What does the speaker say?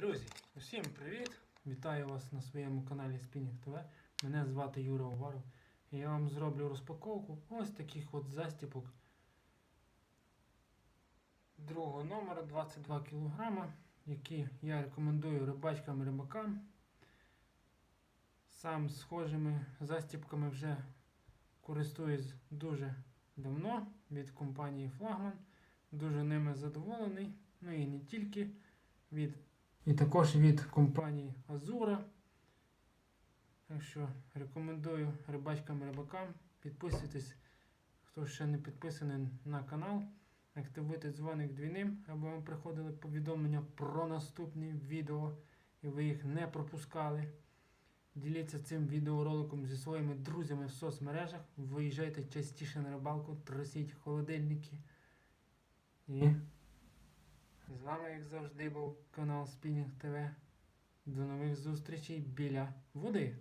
Друзі, усім привіт! Вітаю вас на своєму каналі Spinning TV. Мене звати Юра Уваров. І я вам зроблю розпаковку ось таких от застіпок другого номера 22 кг, які я рекомендую рибачкам і рибакам. Сам схожими застіпками вже користуюсь дуже давно від компанії Flagman. Дуже ними задоволений. Ну і не тільки від і також від компанії Azura. Так що рекомендую рибачкам і рибакам. Підписуйтесь, хто ще не підписаний на канал. Активуйте дзвоник двійним, аби вам приходили повідомлення про наступні відео і ви їх не пропускали. Діліться цим відеороликом зі своїми друзями в соцмережах. Виїжджайте частіше на рибалку, трусіть холодильники. І вами, як завжди, був канал Спінінг ТВ. До нових зустрічей біля води.